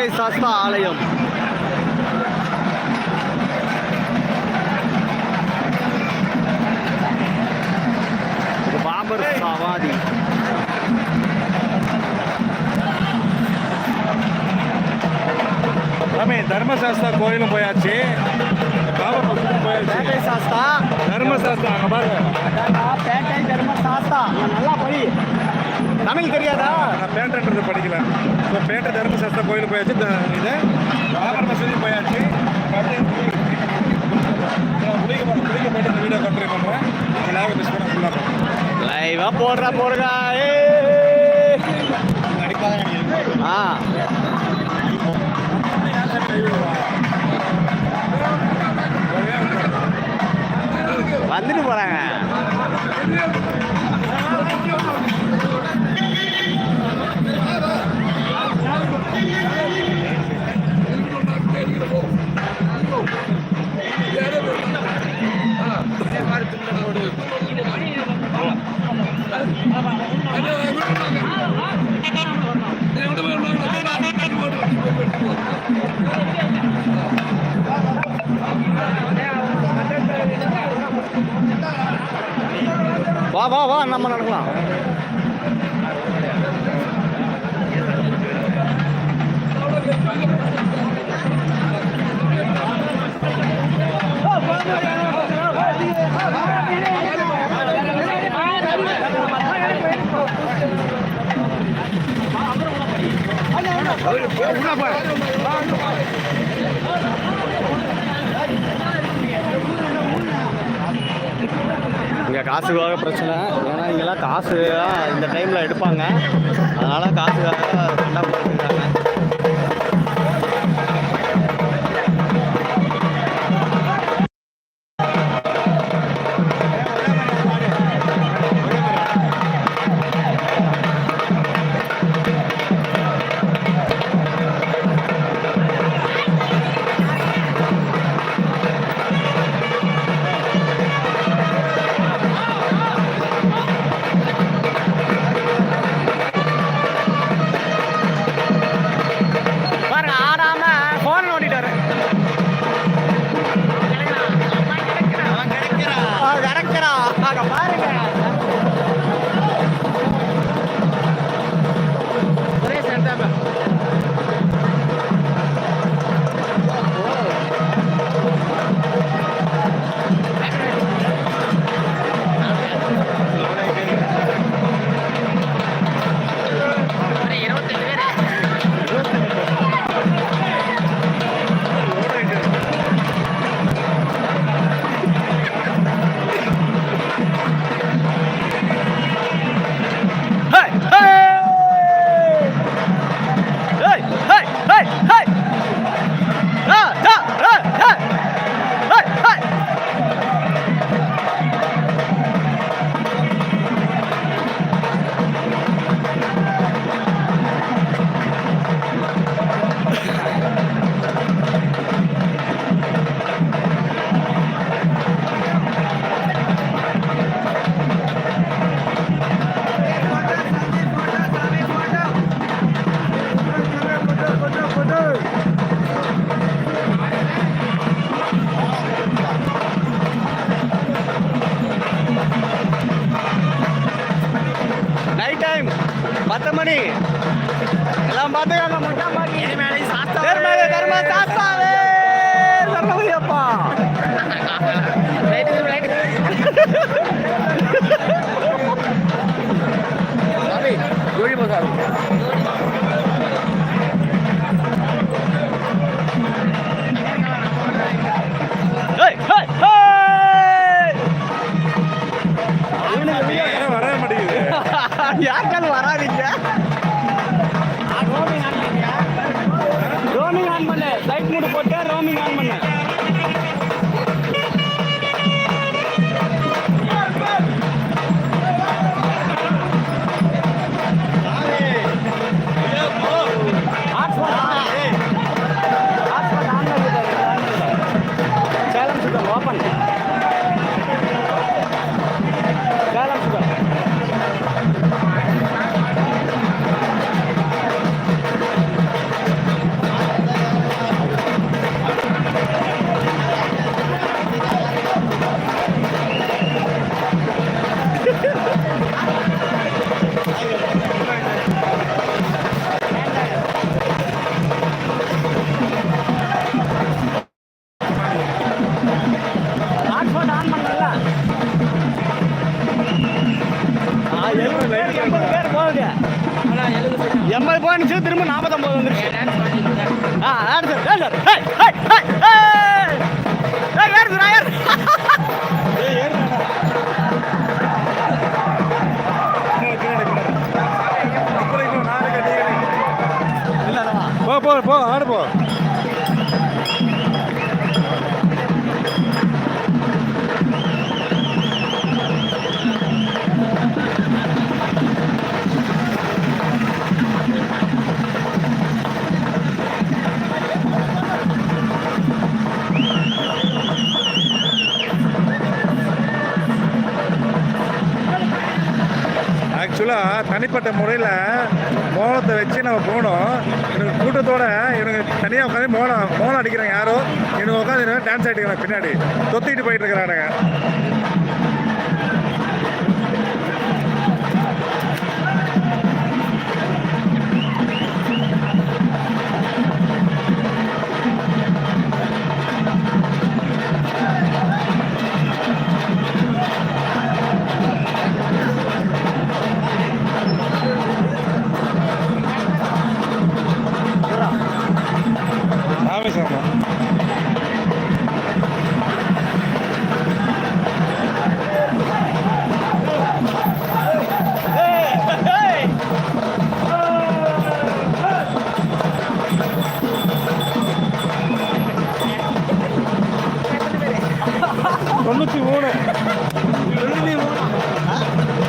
கங்கை சாஸ்தா ஆலயம். பாபர் சவாதி. தம்பி தர்மசாஸ்தா கோயிலும் போயாச்சு. பேட்டை சாஸ்தா. தர்மசாஸ்தா அங்கே பாருங்க பேட்டை தர்மசாஸ்தா. நல்லா போய். தமிழ் தெரியாதா? நான் பேட்டன்றது படிக்கல. இப்போ பேட்டை தர்மசாஸ்தா கோயிலுக்கு போயாச்சு. இது பாபர் மசூதி போயாச்சு. லைவ் போடுறா போடுறா. ஆ. வா வா வா நம்ம நடக்கலாம் Thank you. இங்கே காசுக்காக பிரச்சனை. ஏன்னா இங்கெல்லாம் காசு இந்த டைமில் எடுப்பாங்க. அதனால் காசுக்காக சண்டை பத்து மணி. எல்லாம் பார்த்துக்காங்க மொட்டை மாடி தர்ம தர்ம சாஸ்தாவே சரவயப்பா கோழி பசார் ஏய் தனிப்பட்ட முறையில் மோளத்தை வச்சு நம்ம போகணும். எனக்கு கூட்டத்தோட இவங்க தனியாக உட்காந்து மோனம் மோளம் அடிக்கிறாங்க யாரோ எனக்கு உட்காந்து டான்ஸ் ஆடிக்கிறாங்க பின்னாடி. தொத்திட்டு போயிட்டு இருக்கிறானுங்க.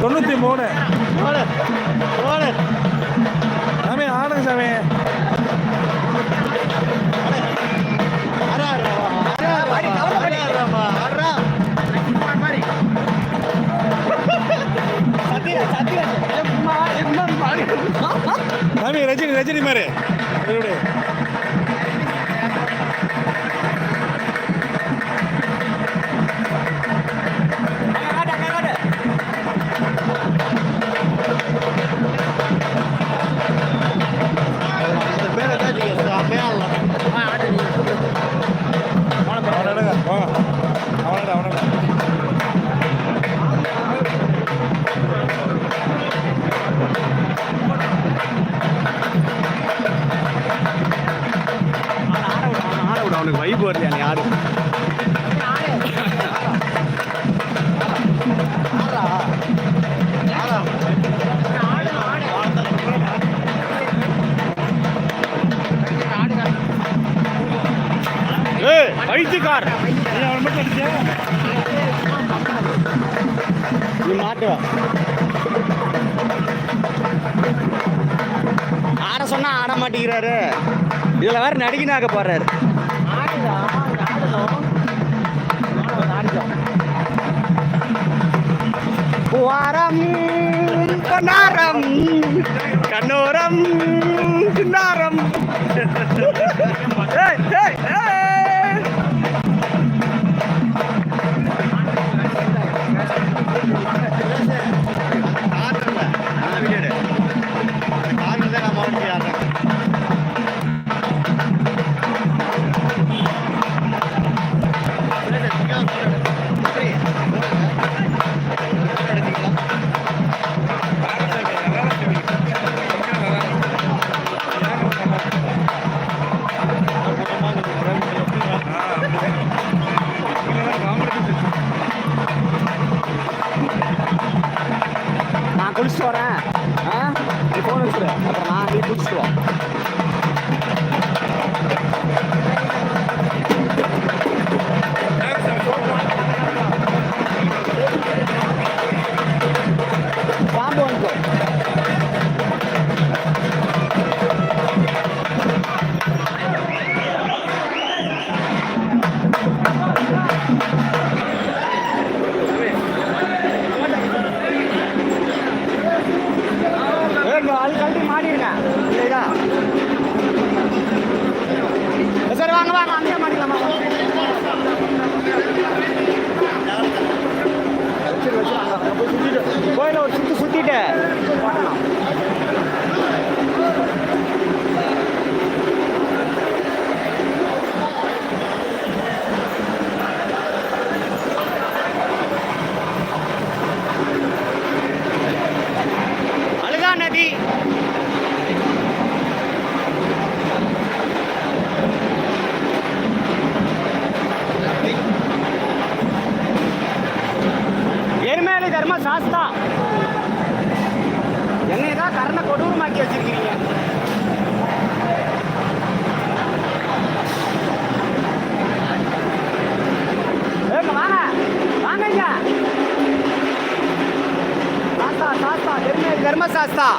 தொண்ணூற்றி மூணு. சாமி ஆடுங்க சாமி. சாமி ரஜினி ரஜினி மாதிரி. பைத்தியக்கார் நீ மாட்டுவா ஆட சொன்னா ஆட மாட்டேங்கிறாரு. இதுல வேற நடிகனாக போறாரு. வாரம் கண்ணோரம். என்னைய கொடூரமாக்கி வச்சிருக்கிறீங்க ஏங்க வாங்க. வாங்க சாஸ்தா சாஸ்தா தர்ம சாஸ்தா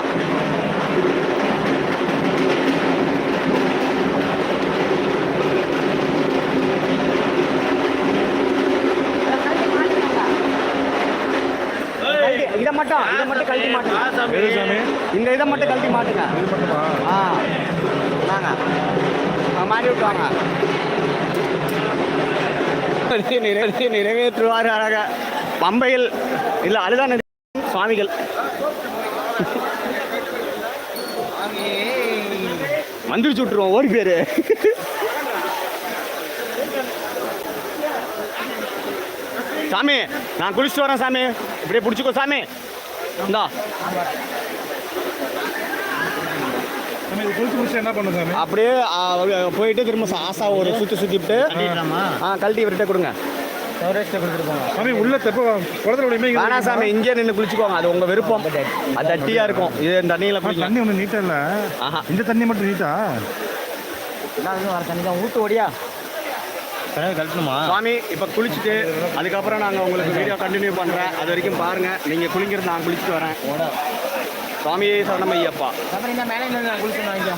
கழட்டி- இதை மட்டும் இதை மட்டும் கழட்டி மாட்டுங்க. இந்த இதை மட்டும் கழட்டி மாட்டுங்க. ஆ. வாங்க. ஆ, மாட்டி விட்டு வாங்க. நிறைவேற்றி நிறைவேற்றுவார் அழக. பம்பையில் இல்லை அதுதான் சுவாமிகள். மந்திரிச்சு விட்டுருவோம் ஓடி பேரு சாமி நான் குளிச்சுட்டு வரேன் சாமி. இப்படியே பிடிச்சிக்கோ சாமி. இந்தா. அப்படியே போயிட்டு திரும்ப ஆசா ஒரு சுற்றி சுற்றிட்டு ஆ கழட்டி இவர்கிட்ட கொடுங்க. சாமி உள்ள தெப்ப சாமி இங்கே நின்று குளிச்சுக்கோங்க. அது உங்கள் விருப்பம். அது தட்டியாக இருக்கும். இது தண்ணியில் தண்ணி ஒன்றும் நீட்டா இல்ல ஆஹா. இந்த தண்ணி மட்டும் நீட்டா? வர தண்ணி தான். ஊற்று ஓடியா? கழட்டணுமா? சுவாமி இப்போ குளிச்சுட்டு அதுக்கப்புறம் நாங்கள் உங்களுக்கு வீடியோ கண்டினியூ பண்ணுறேன் அது வரைக்கும் பாருங்கள் நீங்கள் குளிக்கிறது நான் குளிச்சுட்டு வரேன். சுவாமி சரணம் ஐயப்பா. அப்புறம் இந்த மேலே குளிக்கணும் வாங்கிக்கோ